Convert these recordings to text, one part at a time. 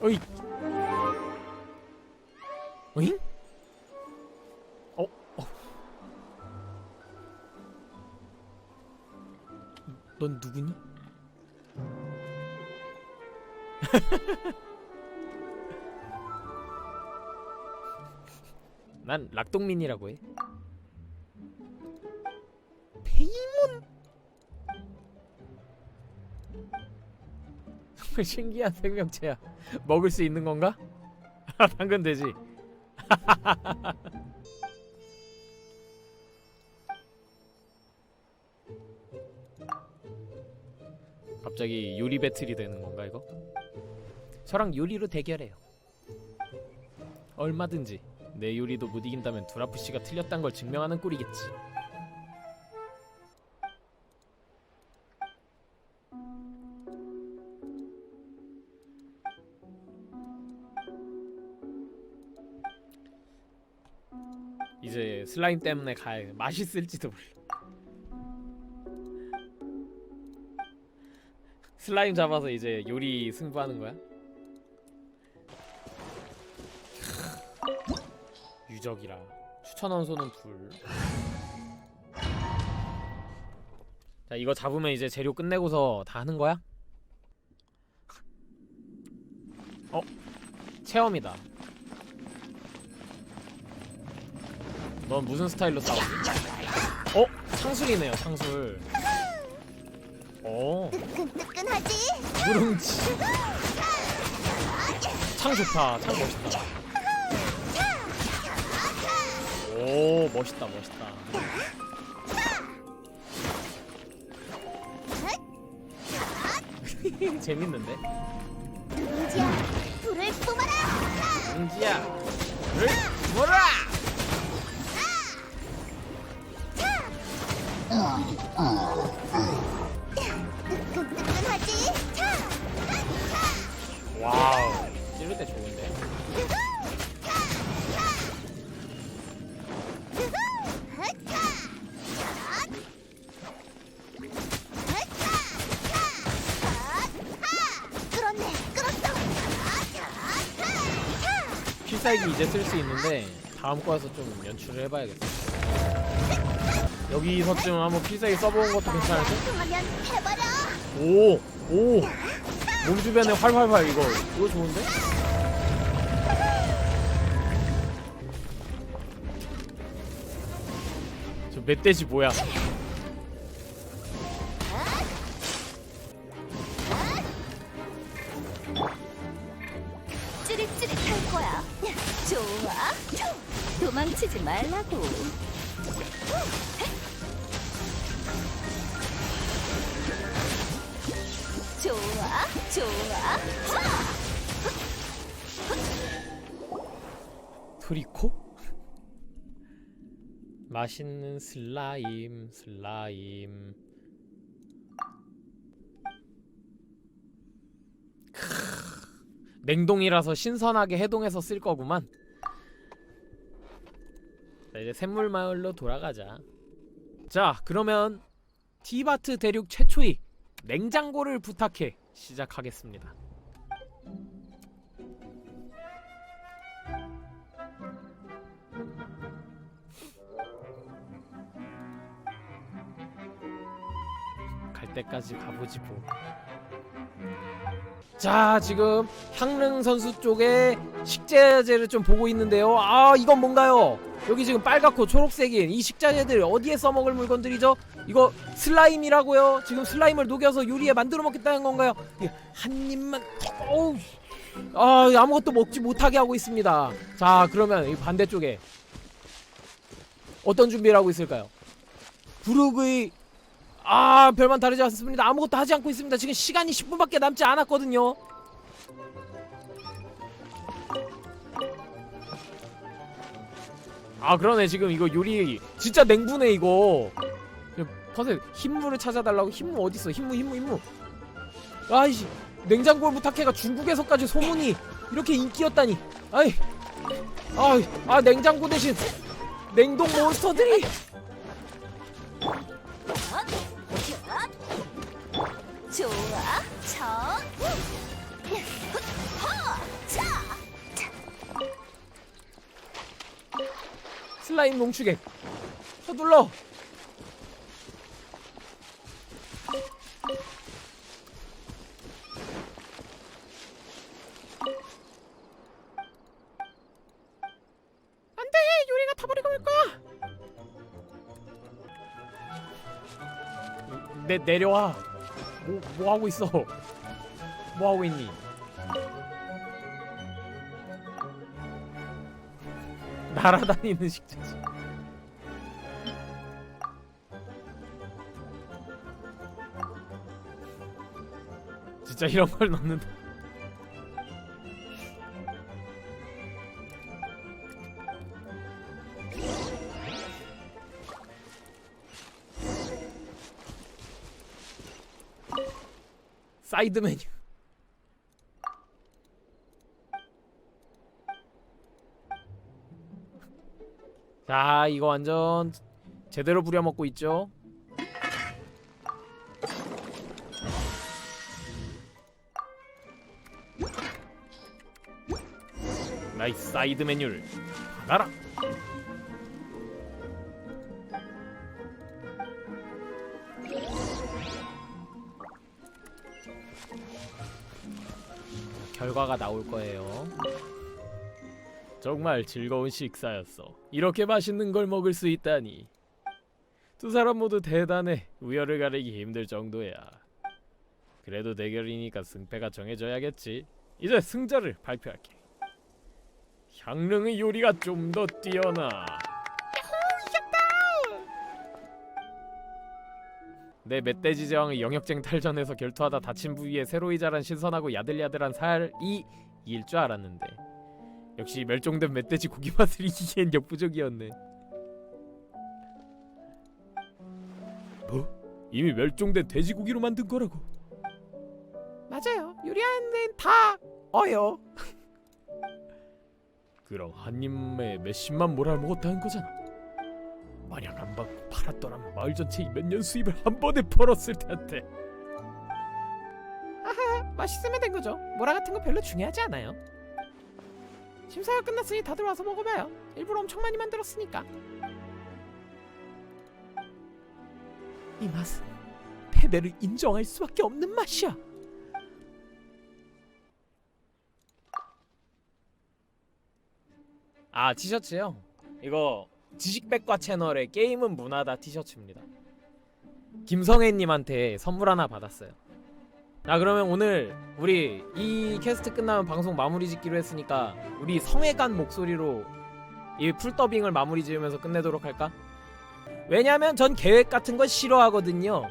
어이. 어잉? 어? 어. 넌 누구니? 난 락동민이라고 해. 정말 신기한 생명체야. 먹을 수 있는 건가? 당근 되지. 갑자기 요리 배틀이 되는 건가 이거? 저랑 요리로 대결해요. 얼마든지 내 요리도 못 이긴다면 두라프 씨가 틀렸단 걸 증명하는 꼴이겠지. 슬라임 때문에 갈 맛있을지도 몰라. 슬라임 잡아서 이제 요리 승부하는 거야? 유적이라 추천 원소는 둘. 자 이거 잡으면 이제 재료 끝내고서 다 하는 거야? 어 체험이다. 넌 무슨 스타일로 싸웠지? 어 창술이네요 창술. 어 뜨끈뜨끈하지? 누룽지. 창 좋다 창 멋있다. 오 멋있다 멋있다. 재밌는데? 누룽지야, 불을 뿜어라! 응지야 를 뭐라 뜨끈뜨끈하지? 차! 와우 찌를 때 좋은데 끌었네, 끌었어! 필살기 이제 쓸 수 있는데 다음 거에서 좀 연출을 해봐야겠어 여기서쯤 한번 필살기 써보는 것도 괜찮을까? 오! 오! 몸 주변에 활활활 이거 이거 좋은데? 저 멧돼지 뭐야. 도망치지 말라고. 좋아, 좋아. 토리코? 맛있는 슬라임 슬라임 크으, 냉동이라서 신선하게 해동해서 쓸 거구만 자 이제 샘물 마을로 돌아가자 자 그러면 티바트 대륙 최초의 냉장고를 부탁해 시작하겠습니다 갈 때까지 가보지 뭐. 자 지금 향릉 선수 쪽에 식자재를 좀 보고 있는데요. 아 이건 뭔가요? 여기 지금 빨갛고 초록색인 이 식자재들 어디에 써먹을 물건들이죠? 이거 슬라임이라고요. 지금 슬라임을 녹여서 요리에 만들어 먹겠다는 건가요? 예, 한 입만. 어우. 아 아무것도 먹지 못하게 하고 있습니다. 자 그러면 이 반대쪽에 어떤 준비를 하고 있을까요? 부르그의 아 별반 다르지 않습니다. 아무것도 하지 않고 있습니다. 지금 시간이 10분밖에 남지 않았거든요. 아 그러네. 지금 이거 요리 진짜 냉부네 이거. 퍼센 흰무를 찾아달라고? 흰무 어딨어? 흰무 흰무 흰무 아이씨 냉장고를 부탁해가 중국에서까지 소문이 이렇게 인기였다니. 아이 아이 아 냉장고 대신 냉동 몬스터들이 좋아, 정, 허, 슬라임 농축액. 서둘러. 안돼 요리가 타버리고 올 거야. 내려와. 뭐, 뭐 하고 있어? 뭐 하고 있니? 날아다니는 식자지 진짜 이런 걸 넣는다 사이드 메뉴. 자 이거 완전 제대로 부려먹고 있죠? 나이스 사이드 메뉴를 받아라 결과가 나올 거예요 정말 즐거운 식사였어. 이렇게 맛있는 걸 먹을 수 있다니. 두 사람 모두 대단해. 우열을 가리기 힘들 정도야. 그래도 대결이니까 승패가 정해져야겠지. 이제 승자를 발표할게. 향릉의 요리가 좀 더 뛰어나. 내 멧돼지 제왕의 영역쟁 탈전에서 결투하다 다친 부위에 새로이 자란 신선하고 야들야들한 살이 일 줄 알았는데 역시 멸종된 멧돼지 고기 맛을 이기기엔 역부족이었네. 뭐? 이미 멸종된 돼지고기로 만든 거라고. 맞아요. 요리하는 데는 다 어요. 그럼 한 입에 몇십만 모랄 먹었다는 거잖아. 만약 안 받고 팔았더라면 마을 전체의 몇 년 수입을 한 번에 벌었을 텐데. 아하, 맛있으면 된 거죠. 모라 같은 거 별로 중요하지 않아요. 심사가 끝났으니 다들 와서 먹어봐요. 일부러 엄청 많이 만들었으니까. 이 맛은 패배를 인정할 수밖에 없는 맛이야. 아 티셔츠요? 이거 지식백과 채널의 게임은 문화다 티셔츠입니다. 김성애님한테 선물 하나 받았어요. 자 그러면 오늘 우리 이 캐스트 끝나면 방송 마무리 짓기로 했으니까 우리 성애간 목소리로 이 풀더빙을 마무리 지으면서 끝내도록 할까? 왜냐면 전 계획 같은 거 싫어하거든요.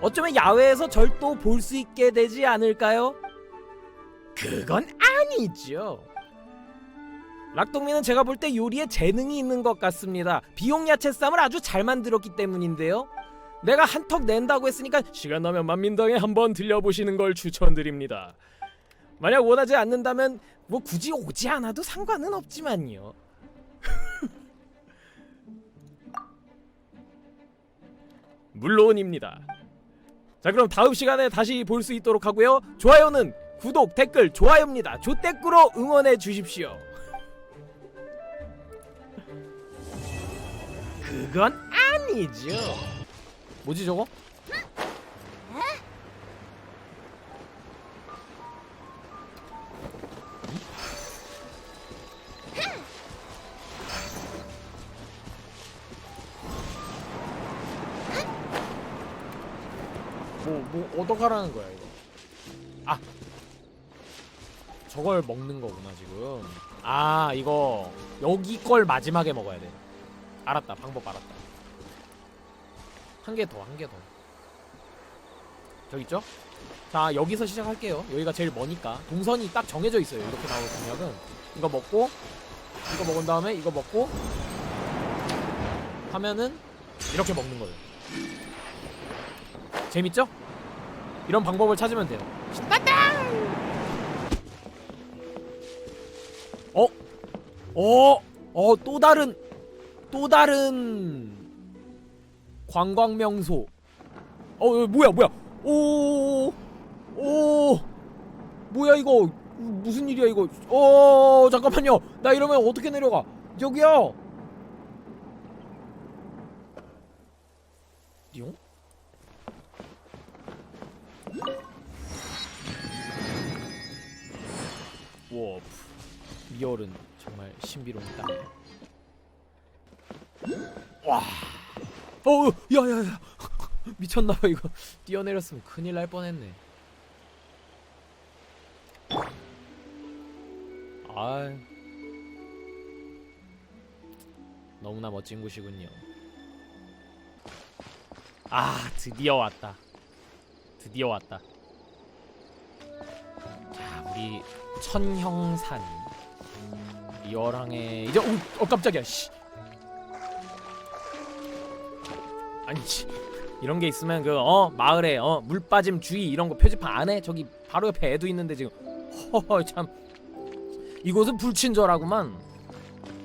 어쩌면 야외에서 절또볼수 있게 되지 않을까요? 그건 아니죠. 락동민은 제가 볼 때 요리에 재능이 있는 것 같습니다. 비용 야채 쌈을 아주 잘 만들었기 때문인데요. 내가 한턱 낸다고 했으니까 시간 나면 만민당에 한번 들려보시는 걸 추천드립니다. 만약 원하지 않는다면 뭐 굳이 오지 않아도 상관은 없지만요. 물론입니다. 자 그럼 다음 시간에 다시 볼 수 있도록 하고요. 좋아요는 구독, 댓글, 좋아요입니다. 조댓구로 응원해 주십시오. 그건 아니죠. 뭐지 저거? 뭐, 뭐 얻어가라는 거야 이거 아 저걸 먹는 거구나 지금 아 이거 여기 걸 마지막에 먹어야 돼 알았다 방법 알았다 한 개 더 한 개더 저기 있죠? 자 여기서 시작할게요 여기가 제일 머니까 동선이 딱 정해져 있어요 이렇게 나올 공략은 이거 먹고 이거 먹은 다음에 이거 먹고 하면은 이렇게 먹는 거예요 재밌죠? 이런 방법을 찾으면 돼요 신난다 어? 어? 어 또 다른 또 다른 관광 명소. 어, 어 뭐야 뭐야? 오, 오, 뭐야 이거 무슨 일이야 이거? 어 잠깐만요. 나 이러면 어떻게 내려가? 여기요. 용? 워프 미얼은 정말 신비로운 땅이다. 와. 어, 야야야. 미쳤나봐 이거. 뛰어내렸으면 큰일 날 뻔했네. 아. 너무나 멋진 곳이군요. 아, 드디어 왔다. 드디어 왔다. 자, 우리 천형산 리얼항에 이제 오, 어 깜짝이야. 씨. 아니 씨. 이런 게 있으면 그 어 마을에 어 물 빠짐 주의 이런 거 표지판 안 해? 저기 바로 옆에 애도 있는데 지금 허허 참 이곳은 불친절하구만.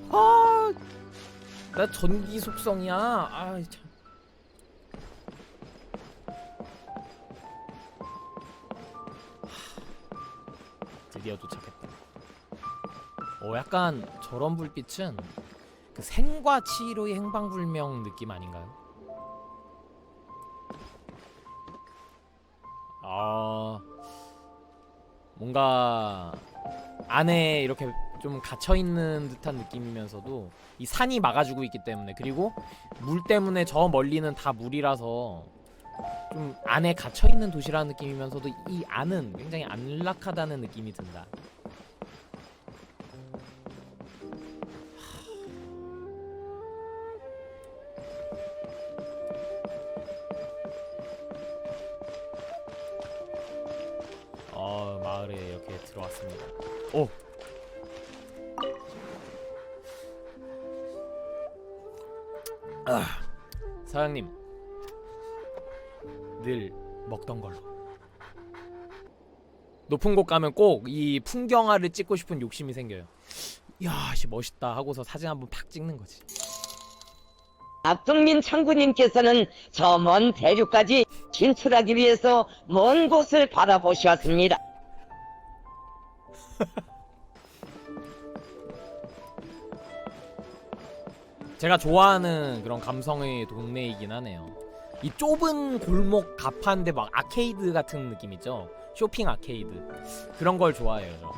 아, 나 전기 속성이야. 아 참. 드디어 도착했다. 어, 약간 저런 불빛은 그 생과 치로의 행방불명 느낌 아닌가요? 뭔가 안에 이렇게 좀 갇혀 있는 듯한 느낌이면서도 이 산이 막아주고 있기 때문에 그리고 물 때문에 저 멀리는 다 물이라서 좀 안에 갇혀 있는 도시라는 느낌이면서도 이 안은 굉장히 안락하다는 느낌이 든다. 이렇게 들어왔습니다. 오. 아, 사장님 늘 먹던 걸로. 높은 곳 가면 꼭 이 풍경화를 찍고 싶은 욕심이 생겨요. 야, 씨 멋있다 하고서 사진 한번 팍 찍는 거지. 박동민 창구님께서는 저 먼 대륙까지 진출하기 위해서 먼 곳을 바라보셨습니다. 제가 좋아하는 그런 감성의 동네이긴 하네요. 이 좁은 골목 가파인데 막 아케이드 같은 느낌 있죠? 쇼핑 아케이드 그런 걸 좋아해요. 저.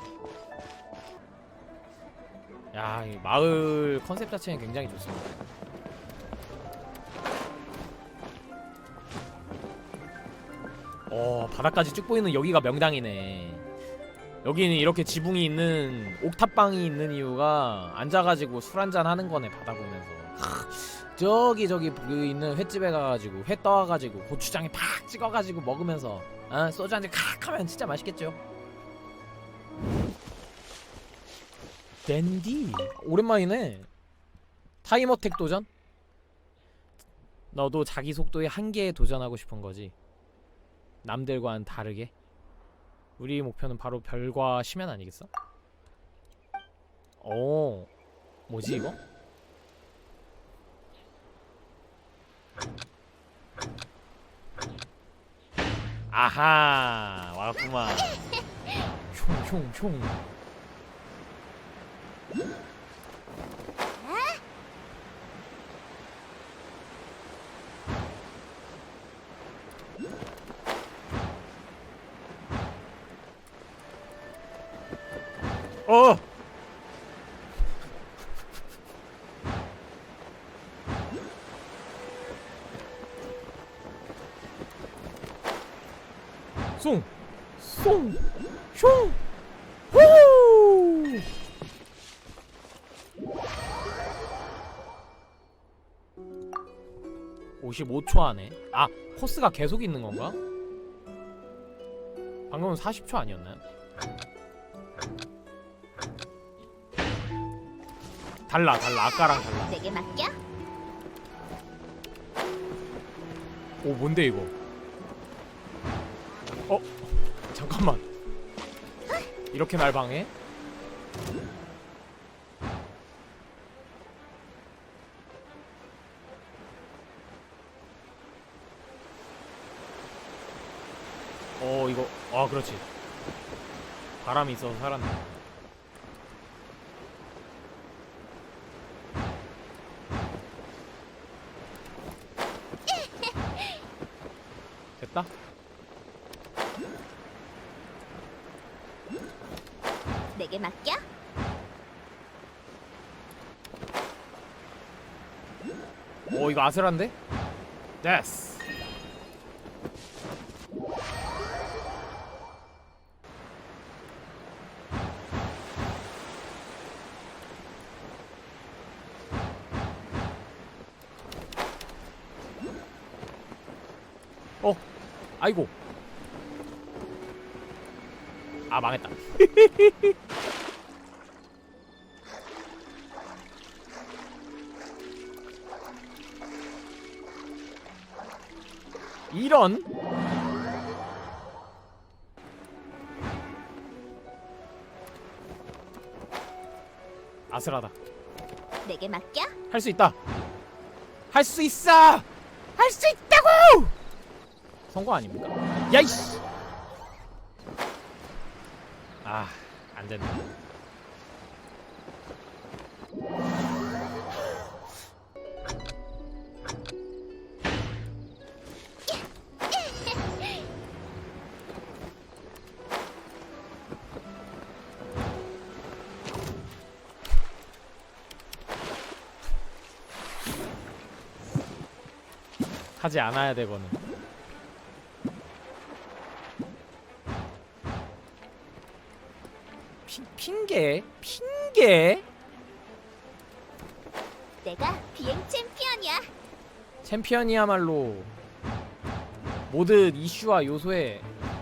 야, 이 마을 컨셉 자체는 굉장히 좋습니다. 어, 바다까지 쭉 보이는 여기가 명당이네. 여기는 이렇게 지붕이 있는 옥탑방이 있는 이유가 앉아가지고 술 한잔 하는 거네 바다 보면서. 하, 저기 저기 그 있는 횟집에 가가지고 회 떠와가지고 고추장에 팍 찍어가지고 먹으면서 어, 소주 한잔 칵 하면 진짜 맛있겠죠? 댄디? 오랜만이네. 타임어택 도전? 너도 자기 속도의 한계에 도전하고 싶은 거지? 남들과는 다르게 우리 목표는 바로 별과 심연 아니겠어? 오, 뭐지 이거? 아하, 왔구만. 흉흉흉. 어! 송! 송! 슝! 후! (55초) 안에 아 코스가 계속 있는 건가? 방금은 (40초) 아니었나요? 달라 달라 아까랑 달라 내게 맡겨. 오 뭔데 이거 어 잠깐만. 이렇게 날 방해? 어 이거 아 그렇지. 바람이 있어서 살았네 됐다 내게 맡겨. 오 이거 아슬한데? 됐어 어? 아이고. 아 망했다 이런. 아슬하다. 내게 맡겨. 할 수 있다. 할 수 있어! 할 수 있다고! 성공 아닙니까? 야이씨! 아 안 된다 하지 않아야 되거든. 피, 핑계? 핑계? 내가 비행 챔피언이야. 챔피언이야말로 모든 이슈와 요소에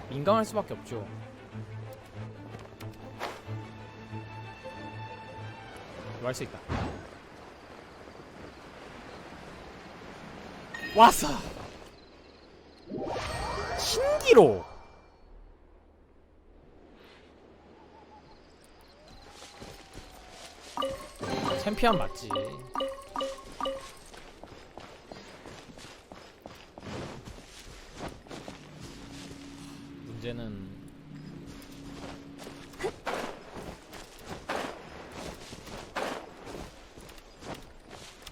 민감할 수밖에 없죠. 이거 할수 있다. 왔어. 신기로. 챔피언 맞지. 문제는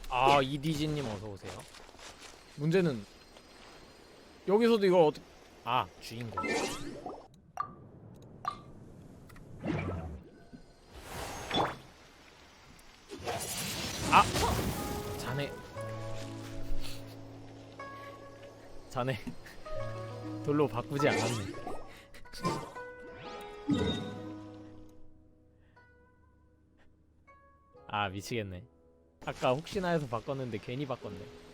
아 이디지님 어서 오세요. 문제는 여기서도 이걸 어떻게 아 주인공. 아 자네 자네 돌로 바꾸지 않았네. 아 미치겠네. 아까 혹시나 해서 바꿨는데 괜히 바꿨네.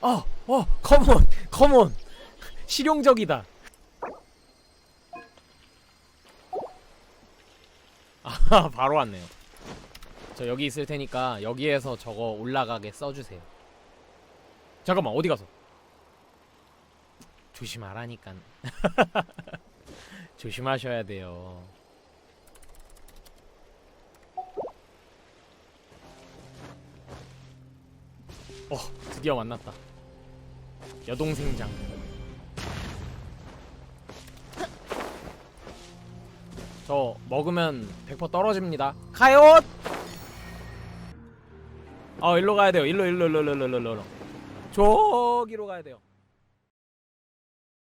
어, 어, 컴온, 컴온. 실용적이다. 아, 바로 왔네요. 저 여기 있을 테니까 여기에서 저거 올라가게 써주세요. 잠깐만 어디 가서? 조심하라니까. 조심하셔야 돼요. 어, 드디어 만났다. 여동생장. 저 먹으면 100% 떨어집니다. 가요! 어, 일로 가야 돼요. 일로, 일로, 일로, 일로, 일로. 저기로 가야 돼요.